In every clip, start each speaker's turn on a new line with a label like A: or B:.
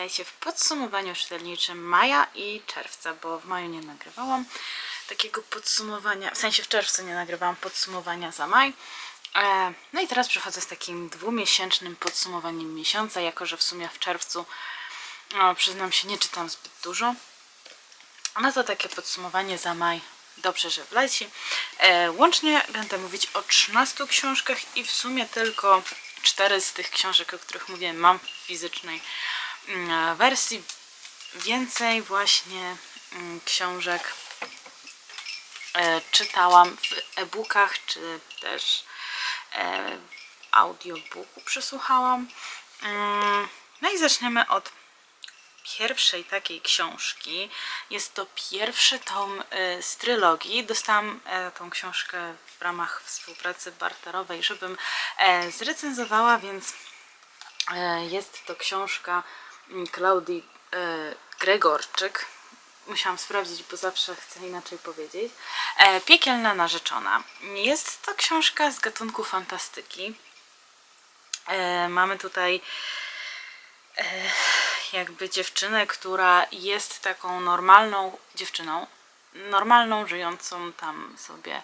A: witajcie w podsumowaniu czytelniczym maja i czerwca, bo w maju nie nagrywałam takiego podsumowania, w sensie w czerwcu nie nagrywałam podsumowania za maj. E, No i teraz przychodzę z takim dwumiesięcznym podsumowaniem miesiąca, jako że w sumie w czerwcu, no, przyznam się, nie czytam zbyt dużo. No to takie podsumowanie za maj. Dobrze, że wleci. E, łącznie będę mówić o 13 książkach i w sumie tylko 4 z tych książek, o których mówiłem, mam w fizycznej wersji. Więcej właśnie mm, książek e, czytałam w e-bookach, czy też e, w audiobooku przesłuchałam. Mm, No i zaczniemy od pierwszej takiej książki. Jest to pierwszy tom z trylogii. Dostałam e, tą książkę w ramach współpracy barterowej, żebym e, zrecenzowała, więc e, jest to książka mm, Klaudii e, Gregorczyk. Musiałam sprawdzić, bo zawsze chcę inaczej powiedzieć. E, Piekielna narzeczona. Jest to książka z gatunku fantastyki. E, mamy tutaj jakby dziewczynę, która jest taką normalną dziewczyną, normalną, żyjącą tam sobie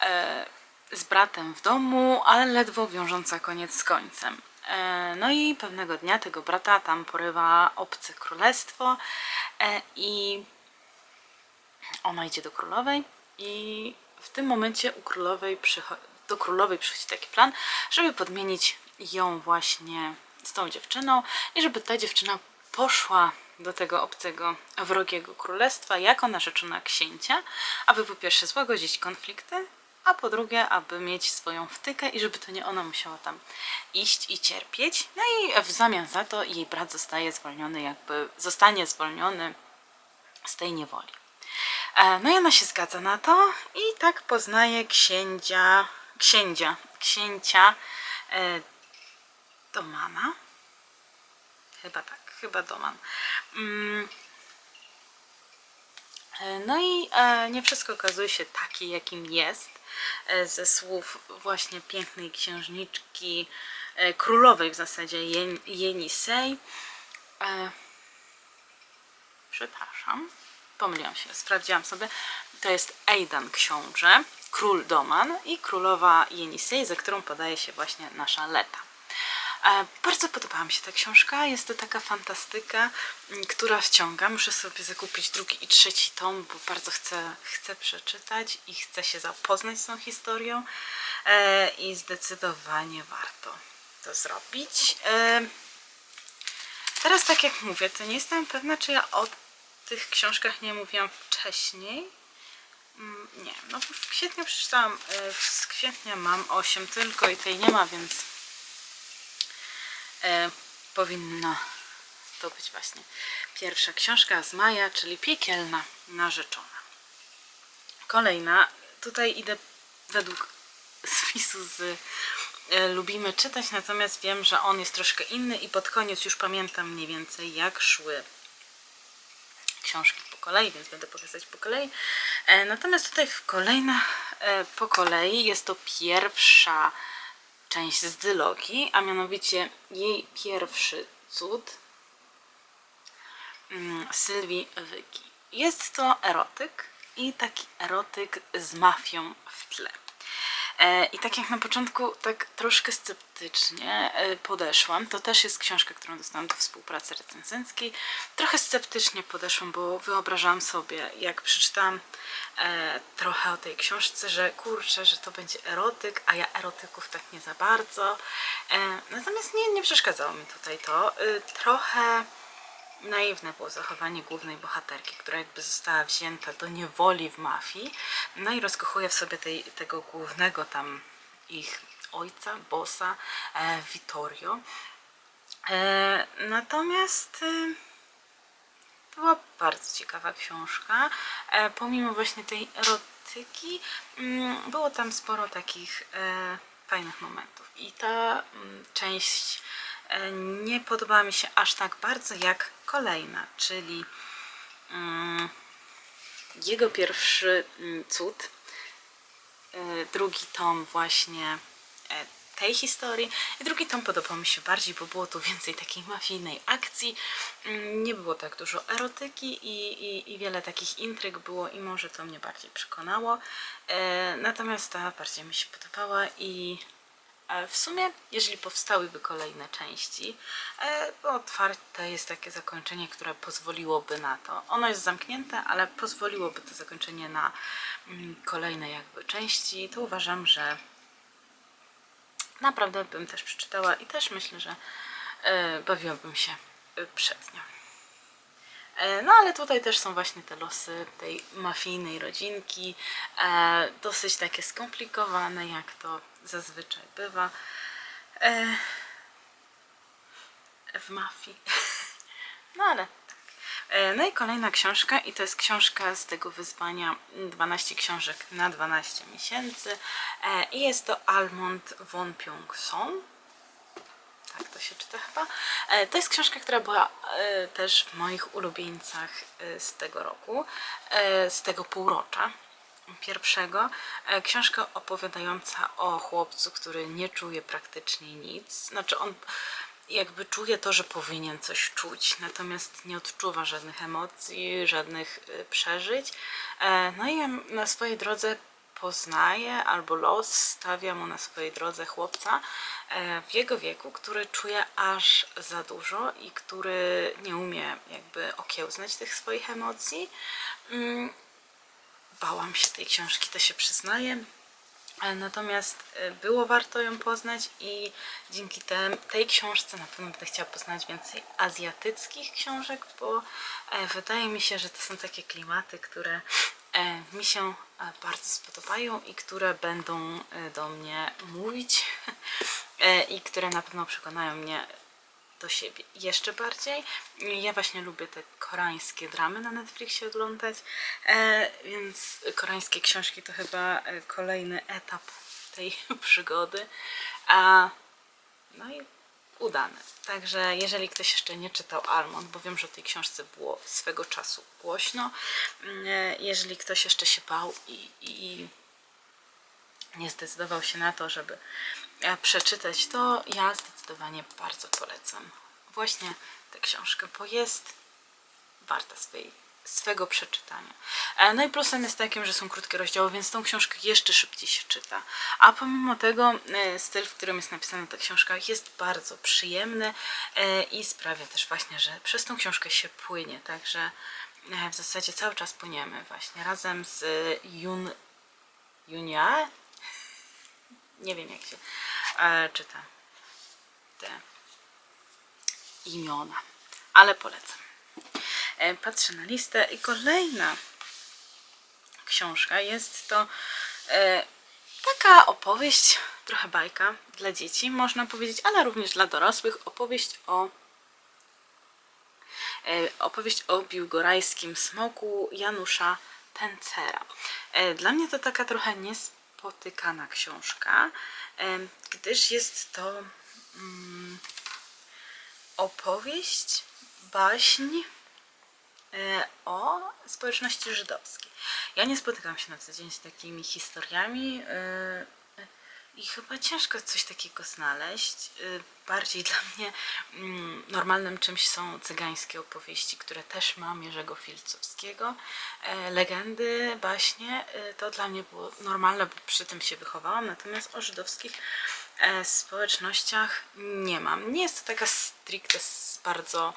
A: e, z bratem w domu, ale ledwo wiążąca koniec z końcem. E, no i pewnego dnia tego brata tam porywa obce królestwo e, i ona idzie do królowej i w tym momencie u królowej do królowej przychodzi taki plan, żeby podmienić ją właśnie z tą dziewczyną i żeby ta dziewczyna poszła do tego obcego, wrogiego królestwa jako narzeczona księcia, aby po pierwsze złagodzić konflikty, a po drugie, aby mieć swoją wtykę i żeby to nie ona musiała tam iść i cierpieć. No i w zamian za to jej brat zostaje zwolniony, jakby zostanie zwolniony z tej niewoli. E, No i ona się zgadza na to i tak poznaje księcia, księcia, księcia e, Domana. Chyba tak, chyba Doman. Mm. E, No i e, nie wszystko okazuje się taki, jakim jest. E, ze słów właśnie pięknej księżniczki, e, królowej w zasadzie Jen, Jenisej. E, przepraszam, pomyliłam się, sprawdziłam sobie. To jest Aidan książę, król Doman i królowa Jenisej, za którą podaje się właśnie nasza Leta. Bardzo podobała mi się ta książka. Jest to taka fantastyka, m, która wciąga. Muszę sobie zakupić drugi i trzeci tom, bo bardzo chcę, chcę przeczytać i chcę się zapoznać z tą historią. E, I zdecydowanie warto to zrobić. E, Teraz, tak jak mówię, to nie jestem pewna, czy ja o tych książkach nie mówiłam wcześniej. Mm, Nie, no w kwietniu przeczytałam, e, z kwietnia mam 8 tylko i tej nie ma, więc e, powinna to być właśnie pierwsza książka z maja, czyli Piekielna Narzeczona. Kolejna, tutaj idę według spisu z e, Lubimy czytać, natomiast wiem, że on jest troszkę inny i pod koniec już pamiętam mniej więcej jak szły książki po kolei, więc będę pokazać po kolei. E, Natomiast tutaj w kolejna e, po kolei jest to pierwsza część z dylogii, a mianowicie jej pierwszy cud mm, Sylwii Wyki. Jest to erotyk i taki erotyk z mafią w tle. E, I tak jak na początku, tak troszkę sceptycznie e, podeszłam. To też jest książka, którą dostałam do współpracy recenzenckiej. Trochę sceptycznie podeszłam, bo wyobrażałam sobie, jak przeczytałam e, trochę o tej książce, że kurczę, że to będzie erotyk, a ja erotyków tak nie za bardzo. Natomiast nie, nie przeszkadzało mi tutaj to. Trochę naiwne było zachowanie głównej bohaterki, która jakby została wzięta do niewoli w mafii, no i rozkochuje w sobie tej, tego głównego tam ich ojca, bossa, e, Vittorio. E, natomiast e, była bardzo ciekawa książka. E, pomimo właśnie tej erotyki, mm, było tam sporo takich e, fajnych momentów. I ta mm, część e, nie podobała mi się aż tak bardzo jak kolejna, czyli mm, jego pierwszy mm, cud, e, drugi tom właśnie e, tej historii. I drugi tom podobał mi się bardziej, bo było tu więcej takiej mafijnej akcji. Mm, Nie było tak dużo erotyki i, i, i wiele takich intryg było i może to mnie bardziej przekonało. E, natomiast ta bardziej mi się podobała i w sumie, jeżeli powstałyby kolejne części, e, otwarte jest takie zakończenie, które pozwoliłoby na to. Ono jest zamknięte, ale pozwoliłoby to zakończenie na mm, kolejne jakby części, to uważam, że naprawdę bym też przeczytała i też myślę, że e, bawiłabym się e, przed nią. E, No ale tutaj też są właśnie te losy tej mafijnej rodzinki, e, dosyć takie skomplikowane, jak to zazwyczaj bywa e, w mafii. No ale tak. E, No i kolejna książka i to jest książka z tego wyzwania 12 książek na 12 miesięcy E, i jest to Almond von Pyong-son tak to się czyta chyba. E, To jest książka, która była e, też w moich ulubieńcach e, z tego roku, z tego półrocza pierwszego. Książka opowiadająca o chłopcu, który nie czuje praktycznie nic. Znaczy on jakby czuje to, że powinien coś czuć, natomiast nie odczuwa żadnych emocji, żadnych przeżyć. No i na swojej drodze poznaje, albo los stawia mu na swojej drodze chłopca e, w jego wieku, który czuje aż za dużo i który nie umie jakby okiełznać tych swoich emocji. Mm, Bałam się tej książki, to się przyznaję. E, Natomiast e, było warto ją poznać i dzięki tej książce na pewno będę chciała poznać więcej azjatyckich książek, bo wydaje mi się, że to są takie klimaty, które mi się e, bardzo spodobają i które będą e, do mnie mówić e, i które na pewno przekonają mnie do siebie jeszcze bardziej. Ja właśnie lubię te koreańskie dramy na Netflixie oglądać, e, więc koreańskie książki to chyba e, kolejny etap tej przygody. A, no i udane. Także jeżeli ktoś jeszcze nie czytał Almond, bo wiem, że o tej książce było swego czasu głośno, mm, e, jeżeli ktoś jeszcze się bał i, i nie zdecydował się na to, żeby e, przeczytać, to ja zdecydowanie bardzo polecam właśnie tę książkę, bo jest warta swej, swego przeczytania. E, No i plusem jest takim, że są krótkie rozdziały, więc tą książkę jeszcze szybciej się czyta. A pomimo tego e, styl, w którym jest napisana ta książka jest bardzo przyjemny e, i sprawia też właśnie, że przez tą książkę się płynie, także w zasadzie cały czas płyniemy właśnie razem z Jun Junia nie wiem jak się czyta te imiona, ale polecam. E, patrzę na listę i kolejna książka jest to e, taka opowieść, trochę bajka dla dzieci, można powiedzieć, ale również dla dorosłych. Opowieść o e, opowieść o biłgorajskim smoku Janusza Tencera. E, Dla mnie to taka trochę niespotykana książka, gdyż jest to mm, opowieść, baśń o społeczności żydowskiej. Ja nie spotykam się na co dzień z takimi historiami e, i chyba ciężko coś takiego znaleźć. Y, Bardziej dla mnie mm, normalnym czymś są cygańskie opowieści, które też mam Jerzego Filcowskiego. E, Legendy, baśnie, to dla mnie było normalne, bo przy tym się wychowałam, natomiast o żydowskich e, społecznościach nie mam. Nie jest to taka stricte bardzo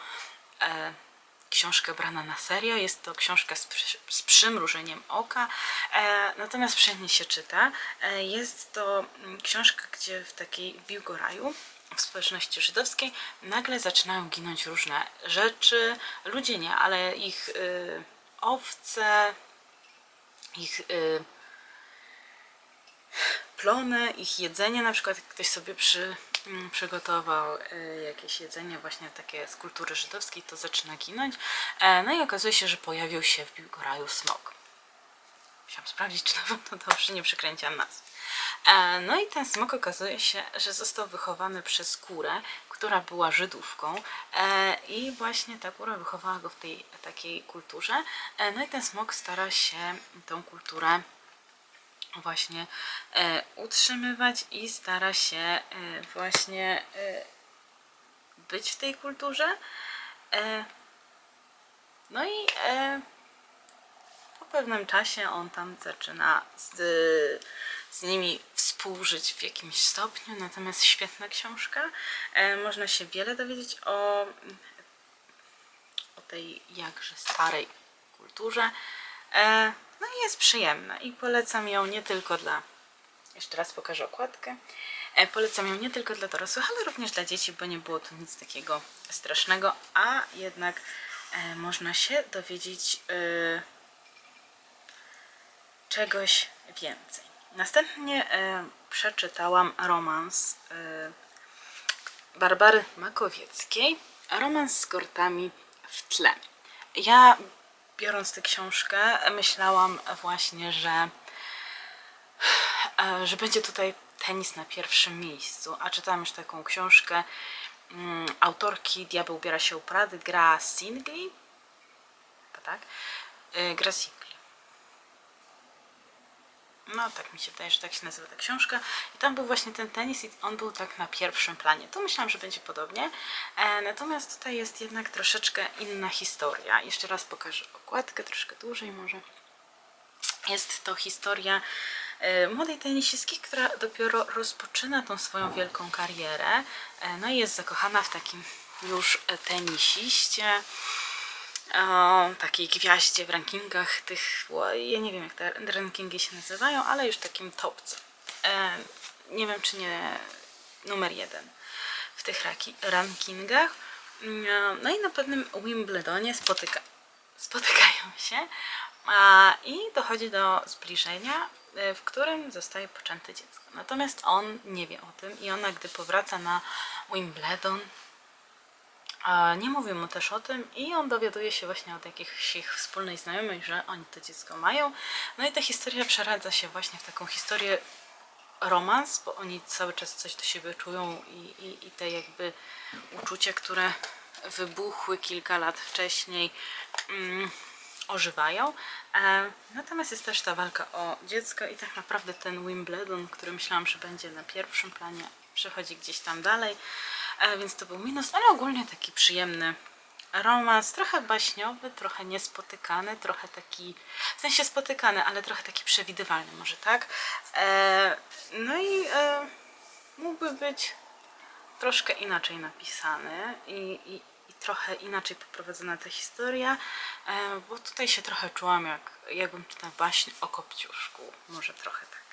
A: książka brana na serio. Jest to książka z, przy, z przymrużeniem oka, e, natomiast przyjemnie się czyta. E, jest to mm, książka, gdzie w takiej Biłgoraju, w społeczności żydowskiej, nagle zaczynają ginąć różne rzeczy. Ludzie nie, ale ich y, owce, ich y, plony, ich jedzenie, na przykład ktoś sobie przy, przygotował y, jakieś jedzenie właśnie takie z kultury żydowskiej, to zaczyna ginąć. E, no i okazuje się, że pojawił się w Biłgoraju smok. Musiałam sprawdzić, czy na pewno dobrze nie przekręciłam nazwy. E, no i ten smok okazuje się, że został wychowany przez kurę, która była Żydówką e, i właśnie ta kura wychowała go w tej takiej kulturze. No i ten smok stara się tą kulturę właśnie e, utrzymywać i stara się e, właśnie e, być w tej kulturze. No i po pewnym czasie on tam zaczyna z, z nimi współżyć w jakimś stopniu, natomiast świetna książka. Można się wiele dowiedzieć o, o tej jakże starej kulturze. No i jest przyjemna i polecam ją nie tylko dla jeszcze raz pokażę okładkę. E, polecam ją nie tylko dla dorosłych, ale również dla dzieci, bo nie było tu nic takiego strasznego, a jednak e, można się dowiedzieć e, czegoś więcej. Następnie przeczytałam romans Barbary Makowieckiej, romans z kortami w tle. Ja biorąc tę książkę myślałam właśnie, że e, że będzie tutaj tenis na pierwszym miejscu, a czytałam już taką książkę mm, autorki Diabeł ubiera się u Prady, gra Singli, Chyba tak, Y, gra. No, tak mi się wydaje, że tak się nazywa ta książka. I tam był właśnie ten tenis i on był tak na pierwszym planie. Tu myślałam, że będzie podobnie. E, natomiast tutaj jest jednak troszeczkę inna historia. Jeszcze raz pokażę okładkę, troszkę dłużej może. Jest to historia e, młodej tenisistki, która dopiero rozpoczyna tą swoją wielką karierę. E, No i jest zakochana w takim już e, tenisiście, o takiej gwiaździe w rankingach tych, ja nie wiem jak te rankingi się nazywają, ale już takim topce. E, nie wiem czy nie numer jeden w tych rankingach. Mm, No i na pewnym Wimbledonie spotyka, spotykają się a, i dochodzi do zbliżenia, e, w którym zostaje poczęte dziecko. Natomiast on nie wie o tym i ona, gdy powraca na Wimbledon, nie mówił mu też o tym i on dowiaduje się właśnie od jakichś ich wspólnej znajomych, że oni to dziecko mają. No i ta historia przeradza się właśnie w taką historię romans, bo oni cały czas coś do siebie czują i, i, i te jakby uczucia, które wybuchły kilka lat wcześniej, mm, ożywają. E, natomiast jest też ta walka o dziecko i tak naprawdę ten Wimbledon, który myślałam, że będzie na pierwszym planie, przechodzi gdzieś tam dalej, więc to był minus, ale ogólnie taki przyjemny romans, trochę baśniowy, trochę niespotykany, trochę taki, w sensie spotykany, ale trochę taki przewidywalny może, tak? E, no i e, mógłby być troszkę inaczej napisany i, i, i trochę inaczej poprowadzona ta historia, e, bo tutaj się trochę czułam jak, jakbym czytała baśń o Kopciuszku, może trochę tak.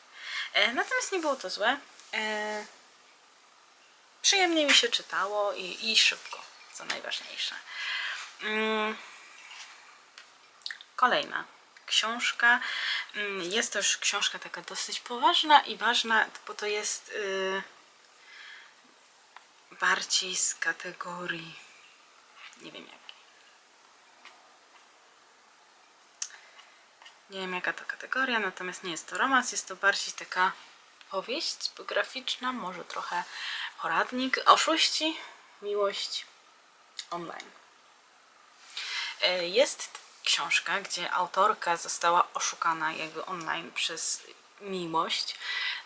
A: E, natomiast nie było to złe. Przyjemnie mi się czytało i, i szybko, co najważniejsze. Mm. Kolejna książka. Mm, Jest to już książka taka dosyć poważna i ważna, bo to jest y, bardziej z kategorii nie wiem jakiej. Nie wiem jaka to kategoria, natomiast nie jest to romans, jest to bardziej taka powieść biograficzna, może trochę poradnik, oszuści, miłość online. E, Jest książka, gdzie autorka została oszukana jakby online przez miłość.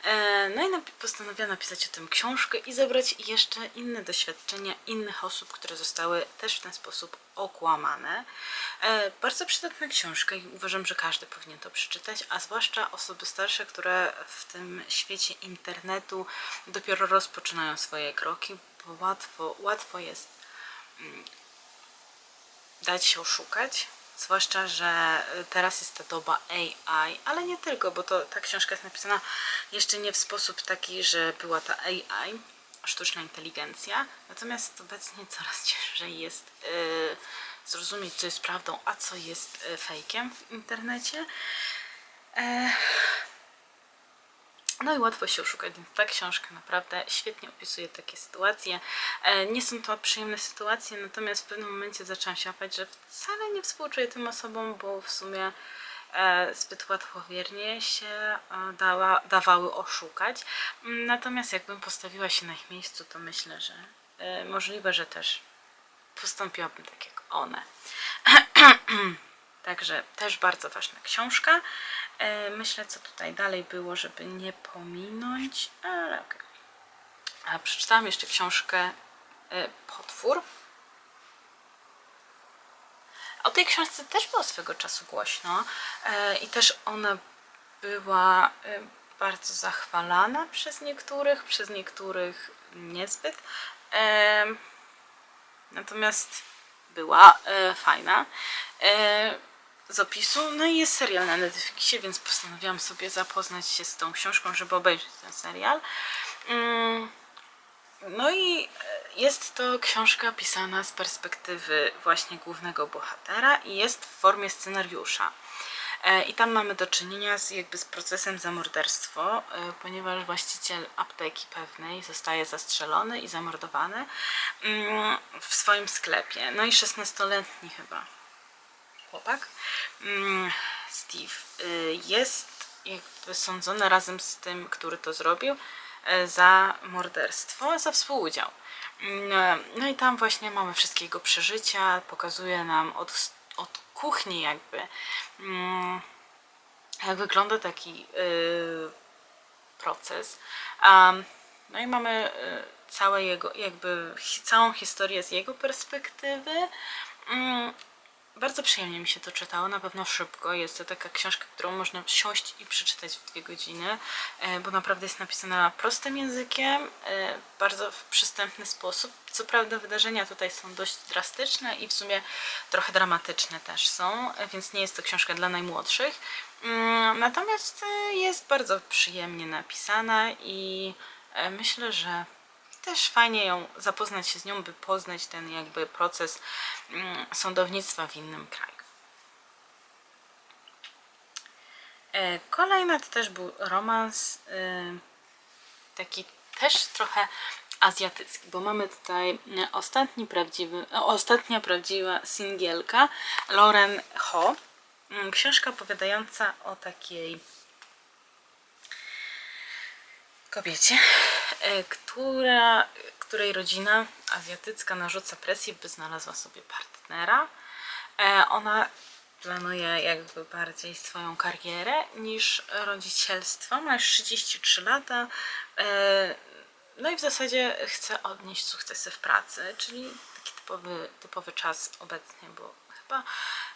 A: E, No i postanowiła napisać o tym książkę i zebrać jeszcze inne doświadczenia innych osób, które zostały też w ten sposób okłamane. E, Bardzo przydatna książka i uważam, że każdy powinien to przeczytać, a zwłaszcza osoby starsze, które w tym świecie internetu dopiero rozpoczynają swoje kroki, bo łatwo, łatwo jest dać się oszukać. Zwłaszcza, że y, teraz jest ta doba AI, ale nie tylko, bo to ta książka jest napisana jeszcze nie w sposób taki, że była ta AI, sztuczna inteligencja. Natomiast obecnie coraz ciężej jest y, zrozumieć, co jest prawdą, a co jest y, fejkiem w internecie. E, no i łatwo się oszukać, więc ta książka naprawdę świetnie opisuje takie sytuacje. E, Nie są to przyjemne sytuacje, natomiast w pewnym momencie zaczęłam się łapać, że wcale nie współczuję tym osobom, bo w sumie e, zbyt łatwowiernie się e, dała, dawały oszukać. Mm, Natomiast jakbym postawiła się na ich miejscu, to myślę, że możliwe, że też postąpiłabym tak jak one. Także też bardzo ważna książka. E, Myślę, co tutaj dalej było, żeby nie pominąć, ale okej. A Przeczytałam jeszcze książkę e, Potwór. O tej książce też było swego czasu głośno e, i też ona była bardzo zachwalana przez niektórych, przez niektórych niezbyt. Natomiast była fajna z opisu. No i jest serial na Netflixie, więc postanowiłam sobie zapoznać się z tą książką, żeby obejrzeć ten serial. Mm, no i e, jest to książka pisana z perspektywy właśnie głównego bohatera i jest w formie scenariusza. E, I tam mamy do czynienia z jakby z procesem za morderstwo, e, ponieważ właściciel apteki pewnej zostaje zastrzelony i zamordowany mm, w swoim sklepie. No i 16-letni chyba chłopak, mm, Steve, y, jest jakby sądzony razem z tym, który to zrobił, e, za morderstwo, za współudział. Mm, No i tam właśnie mamy wszystkie jego przeżycia, pokazuje nam od, od kuchni jakby, mm, jak wygląda taki y, proces. No i mamy y, całe jego, jakby całą historię z jego perspektywy. Bardzo przyjemnie mi się to czytało, na pewno szybko. Jest to taka książka, którą można siąść i przeczytać w dwie godziny, e, bo naprawdę jest napisana prostym językiem, e, bardzo w przystępny sposób. Co prawda wydarzenia tutaj są dość drastyczne i w sumie trochę dramatyczne też są, e, więc nie jest to książka dla najmłodszych. Mm, Natomiast jest bardzo przyjemnie napisana i myślę, że też fajnie ją zapoznać się z nią, by poznać ten jakby proces mm, sądownictwa w innym kraju. E, Kolejna to też był romans y, taki też trochę azjatycki, bo mamy tutaj e, ostatni prawdziwy, ostatnia prawdziwa singielka Lauren Ho. Mm, Książka opowiadająca o takiej kobiecie, e, która, której rodzina azjatycka narzuca presję, by znalazła sobie partnera. E, Ona planuje jakby bardziej swoją karierę niż rodzicielstwo. Ma już 33 lata. e, No i w zasadzie chce odnieść sukcesy w pracy, czyli taki typowy, typowy czas obecnie, bo chyba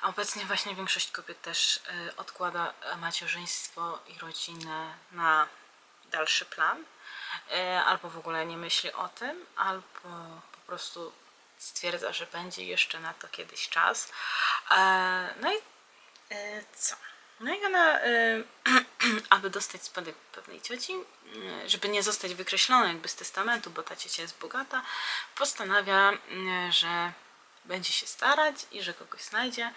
A: obecnie właśnie większość kobiet też odkłada macierzyństwo i rodzinę na dalszy plan, e, albo w ogóle nie myśli o tym, albo po prostu stwierdza, że będzie jeszcze na to kiedyś czas. E, No i e, co? No i ona, aby dostać spadek pewnej cioci, żeby nie zostać wykreśloną jakby z testamentu, bo ta ciocia jest bogata, postanawia, że będzie się starać i że kogoś znajdzie,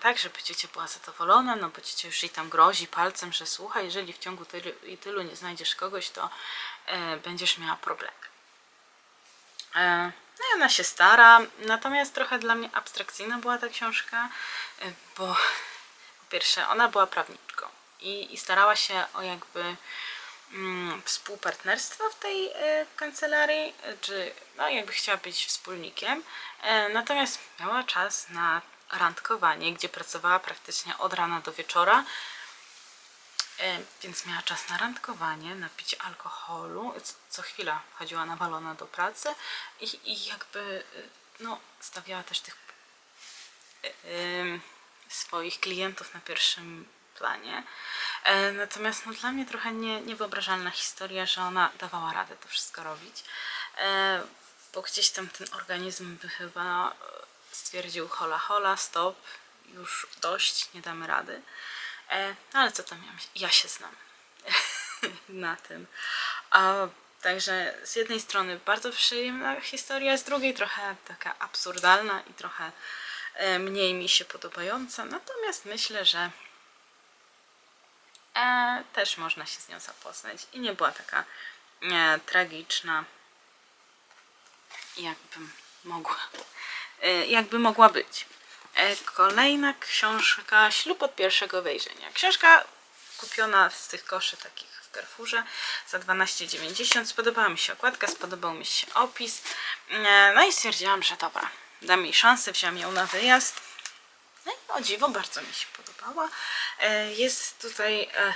A: tak, żeby ciocia była zadowolona, no bo ciocia już jej tam grozi palcem, że słuchaj, jeżeli w ciągu tylu, i tylu nie znajdziesz kogoś, to e, będziesz miała problem. E, No i ona się stara, natomiast trochę dla mnie abstrakcyjna była ta książka, e, bo po pierwsze ona była prawniczką i, i starała się o jakby mm, współpartnerstwo w tej e, kancelarii, e, czy no, jakby chciała być wspólnikiem. E, natomiast miała czas na randkowanie, gdzie pracowała praktycznie od rana do wieczora. E, więc miała czas na randkowanie, na picie alkoholu. Co, chwila chodziła nawalona do pracy i, i jakby e, no, stawiała też tych e, swoich klientów na pierwszym planie. Natomiast no, dla mnie trochę nie, niewyobrażalna historia, że ona dawała radę to wszystko robić. Bo gdzieś tam ten organizm by chyba stwierdził hola hola, stop, już dość, nie damy rady. E, No ale co tam ja, ja się znam na tym. A, także z jednej strony bardzo przyjemna historia, z drugiej trochę taka absurdalna i trochę e, mniej mi się podobająca. Natomiast myślę, że e, też można się z nią zapoznać i nie była taka e, tragiczna, jakbym mogła, jakby mogła być. E, kolejna książka Ślub od pierwszego wejrzenia. Książka kupiona z tych koszy takich w Carrefourze za 12,90. Spodobała mi się okładka, spodobał mi się opis. E, No i stwierdziłam, że dobra, dam jej szansę, wziąłam ją na wyjazd. No i o dziwo bardzo mi się podobała. E, Jest tutaj e,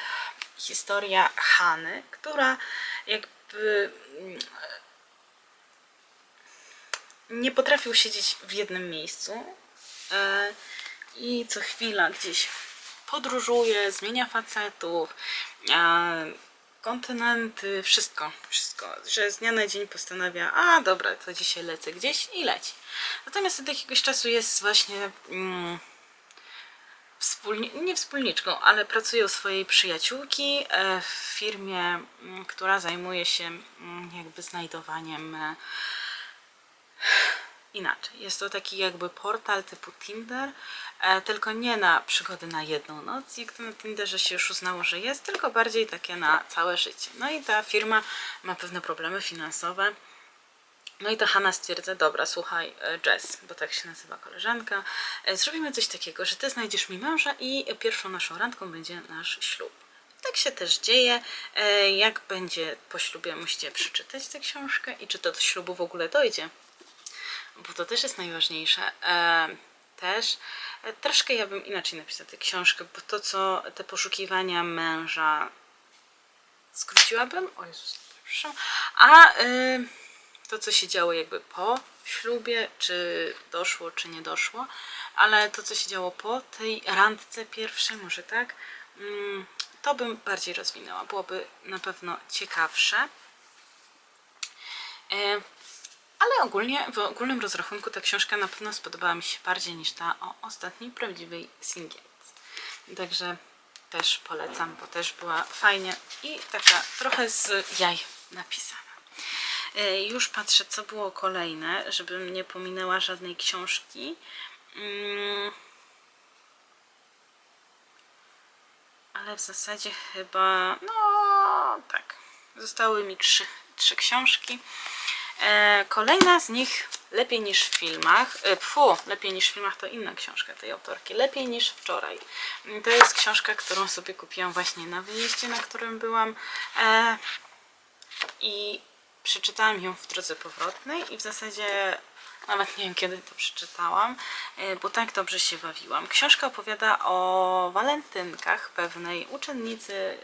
A: historia Hany, która jakby mm, nie potrafił siedzieć w jednym miejscu e, i co chwila gdzieś podróżuje, zmienia facetów, e, kontynenty, wszystko, wszystko, że z dnia na dzień postanawia, a dobra, to dzisiaj lecę gdzieś i leci. Natomiast od jakiegoś czasu jest właśnie mm, wspólni- nie wspólniczką, ale pracuje u swojej przyjaciółki e, w firmie, mm, która zajmuje się mm, jakby znajdowaniem inaczej. Jest to taki jakby portal typu Tinder, e, tylko nie na przygody na jedną noc, jak to na Tinderze się już uznało, że jest, tylko bardziej takie na całe życie. No i ta firma ma pewne problemy finansowe. No i ta Hanna stwierdza, dobra, słuchaj, e, Jess, bo tak się nazywa koleżanka, e, zrobimy coś takiego, że ty znajdziesz mi męża i pierwszą naszą randką będzie nasz ślub. Tak się też dzieje. E, Jak będzie po ślubie, musicie przeczytać tę książkę i czy to do ślubu w ogóle dojdzie bo to też jest najważniejsze. E, też e, troszkę ja bym inaczej napisała tę książkę, bo to, co te poszukiwania męża skróciłabym, o Jezus, przepraszam, a y, to, co się działo jakby po ślubie, czy doszło, czy nie doszło, ale to, co się działo po tej randce pierwszej, może tak, mm, to bym bardziej rozwinęła. Byłoby na pewno ciekawsze. E, ale ogólnie, w ogólnym rozrachunku ta książka na pewno spodobała mi się bardziej niż ta o ostatniej prawdziwej singielce. Także też polecam, bo też była fajnie i taka trochę z jaj napisana. E, Już patrzę, co było kolejne, żebym nie pominęła żadnej książki. Ale w zasadzie chyba, no tak, zostały mi trzy, trzy książki. E, kolejna z nich lepiej niż w filmach. E, Pfu, lepiej niż w filmach to inna książka tej autorki. Lepiej niż wczoraj. Mm, To jest książka, którą sobie kupiłam właśnie na wyjeździe, na którym byłam. E, I przeczytałam ją w drodze powrotnej i w zasadzie nawet nie wiem kiedy to przeczytałam, e, bo tak dobrze się bawiłam. Książka opowiada o walentynkach pewnej uczennicy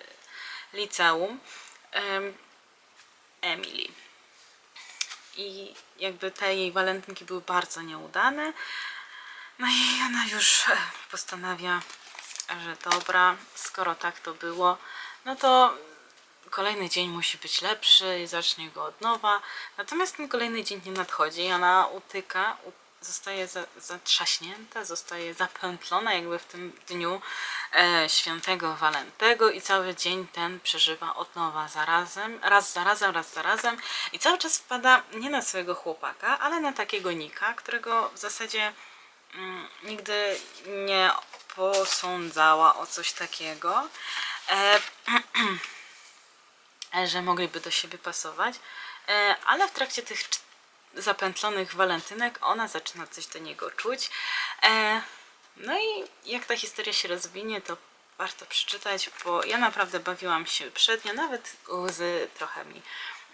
A: liceum em, Emily i jakby te jej walentynki były bardzo nieudane. No i ona już e, postanawia, że dobra, skoro tak to było, no to kolejny dzień musi być lepszy i zacznie go od nowa. Natomiast ten kolejny dzień nie nadchodzi ona utyka, zostaje za, zatrzaśnięta, zostaje zapętlona jakby w tym dniu e, świętego Walentego i cały dzień ten przeżywa od nowa zarazem, raz za razem, raz za razem i cały czas wpada nie na swojego chłopaka, ale na takiego Nika, którego w zasadzie mm, nigdy nie posądzała o coś takiego. E, że mogliby do siebie pasować, e, ale w trakcie tych zapętlonych walentynek ona zaczyna coś do niego czuć. E, No i jak ta historia się rozwinie, to warto przeczytać, bo ja naprawdę bawiłam się przednio, nawet łzy trochę mi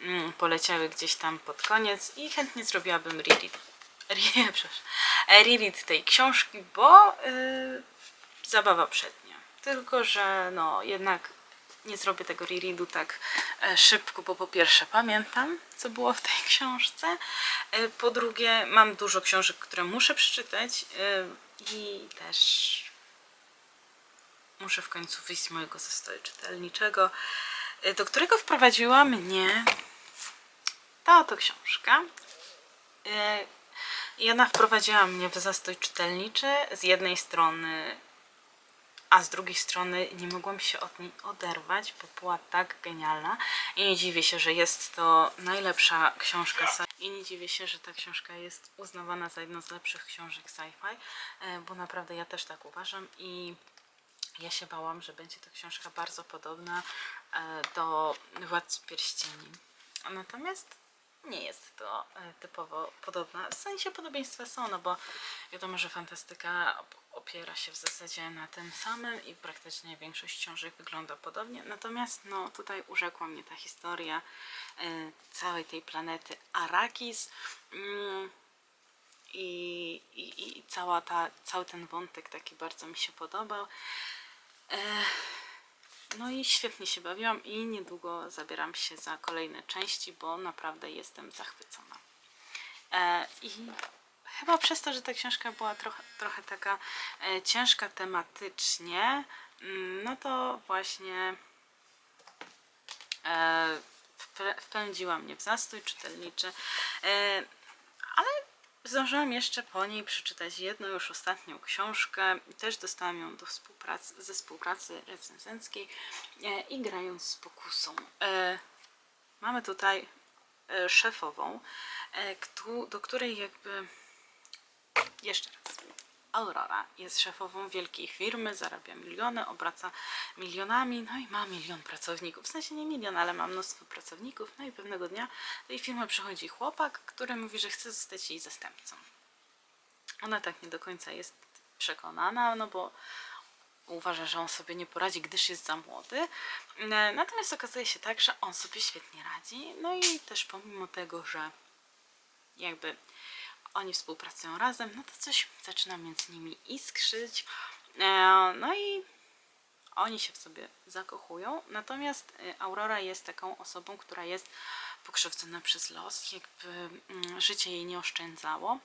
A: mm, poleciały gdzieś tam pod koniec i chętnie zrobiłabym reread, e, reread tej książki, bo y, zabawa przednia. Tylko, że no jednak nie zrobię tego rereadu tak e, szybko, bo po pierwsze pamiętam, co było w tej książce. E, Po drugie, mam dużo książek, które muszę przeczytać e, i też muszę w końcu wyjść z mojego zastoju czytelniczego, do którego wprowadziła mnie ta oto książka. I ona wprowadziła mnie w zastój czytelniczy. Z jednej strony a z drugiej strony nie mogłam się od niej oderwać, bo była tak genialna i nie dziwię się, że jest to najlepsza książka sci- i nie dziwię się, że ta książka jest uznawana za jedną z lepszych książek sci-fi, e, bo naprawdę ja też tak uważam i ja się bałam, że będzie to książka bardzo podobna e, do Władcy Pierścieni. Natomiast nie jest to e, typowo podobna. W sensie podobieństwa są, no bo wiadomo, że fantastyka opiera się w zasadzie na tym samym i praktycznie większość książek wygląda podobnie. Natomiast no tutaj urzekła mnie ta historia e, całej tej planety Arrakis. Mm, i, cała ta, cały ten wątek taki bardzo mi się podobał. E, no i świetnie się bawiłam i niedługo zabieram się za kolejne części, bo naprawdę jestem zachwycona. E, I chyba przez to, że ta książka była trochę, trochę taka e, ciężka tematycznie, mm, no to właśnie e, wpę- wpędziła mnie w zastój czytelniczy. E, ale zdążyłam jeszcze po niej przeczytać jedną już ostatnią książkę. Też dostałam ją do współpracy, ze współpracy recenzenckiej e, i grając z pokusą. E, mamy tutaj e, szefową, e, do której jakby jeszcze raz. Aurora jest szefową wielkiej firmy, zarabia miliony, obraca milionami, no i ma milion pracowników. W sensie nie milion, ale ma mnóstwo pracowników. No i pewnego dnia do tej firmy przychodzi chłopak, który mówi, że chce zostać jej zastępcą. Ona tak nie do końca jest przekonana, no bo uważa, że on sobie nie poradzi, gdyż jest za młody. Natomiast okazuje się tak, że on sobie świetnie radzi. No i też pomimo tego, że jakby oni współpracują razem, no to coś zaczyna między nimi iskrzyć. E, No i oni się w sobie zakochują. Natomiast e, Aurora jest taką osobą, która jest pokrzywdzona przez los, jakby mm, życie jej nie oszczędzało.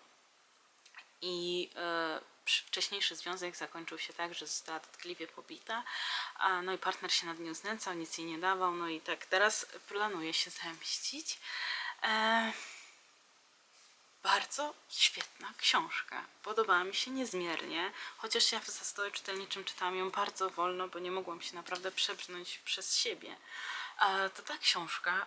A: I e, wcześniejszy związek zakończył się tak, że została dotkliwie pobita, no i partner się nad nią znęcał, nic jej nie dawał, no i tak teraz planuje się zemścić. Bardzo świetna książka. Podobała mi się niezmiernie, chociaż ja w zastoju czytelniczym czytałam ją bardzo wolno, bo nie mogłam się naprawdę przebrnąć przez siebie. To ta książka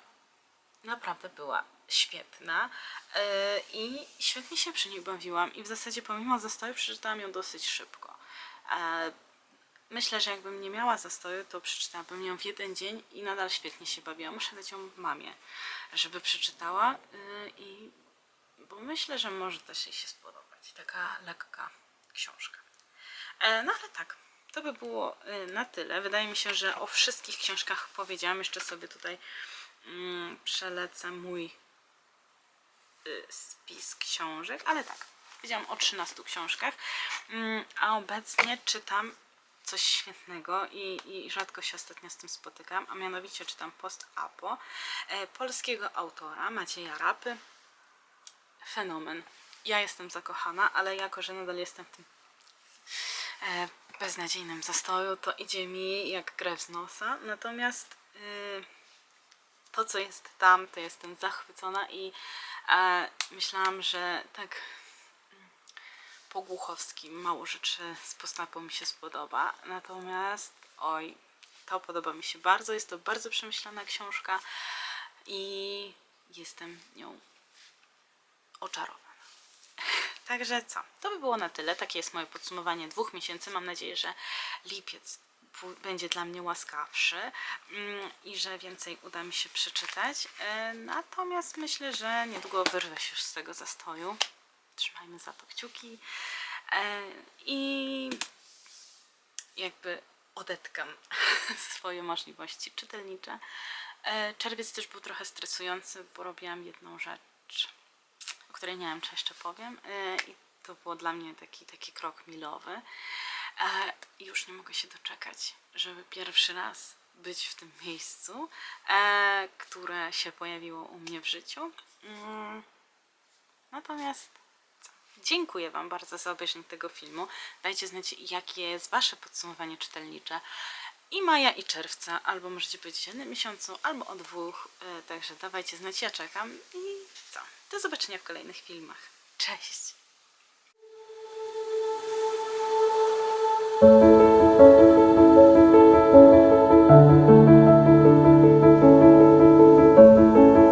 A: naprawdę była świetna e, i świetnie się przy niej bawiłam i w zasadzie pomimo zastoju przeczytałam ją dosyć szybko. E, Myślę, że jakbym nie miała zastoju, to przeczytałabym ją w jeden dzień i nadal świetnie się bawiłam. Muszę dać ją mamie, żeby przeczytała y, i bo myślę, że może też jej się spodobać. Taka lekka książka. E, no ale tak, to by było y, na tyle. Wydaje mi się, że o wszystkich książkach powiedziałam. Jeszcze sobie tutaj mm, przelecę mój y, spis książek, ale tak, powiedziałam o 13 książkach, mm, a obecnie czytam coś świetnego i, i rzadko się ostatnio z tym spotykam, a mianowicie czytam Post Apo e, polskiego autora Macieja Rapy. Fenomen. Ja jestem zakochana, ale jako, że nadal jestem w tym e, beznadziejnym zastoju, to idzie mi jak krew z nosa. Natomiast y, to, co jest tam, to jestem zachwycona i e, myślałam, że tak mm, po Głuchowskim mało rzeczy z postapą mi się spodoba. Natomiast oj, to podoba mi się bardzo. Jest to bardzo przemyślana książka i jestem nią oczarowana. Także co? To by było na tyle. Takie jest moje podsumowanie dwóch miesięcy. Mam nadzieję, że lipiec będzie dla mnie łaskawszy mm, i że więcej uda mi się przeczytać. E, Natomiast myślę, że niedługo wyrwę się już z tego zastoju. Trzymajmy za to kciuki. E, I jakby odetkam swoje możliwości czytelnicze. E, Czerwiec też był trochę stresujący, bo robiłam jedną rzecz, której nie wiem, czy jeszcze powiem. E, I to było dla mnie taki, taki krok milowy. E, już nie mogę się doczekać, żeby pierwszy raz być w tym miejscu, e, które się pojawiło u mnie w życiu. Mm. Natomiast dziękuję Wam bardzo za obejrzenie tego filmu. Dajcie znać, jakie jest Wasze podsumowanie czytelnicze i maja i czerwca, albo możecie powiedzieć o jednym miesiącu, albo o dwóch. E, Także dawajcie znać, ja czekam i? Do zobaczenia w kolejnych filmach. Cześć!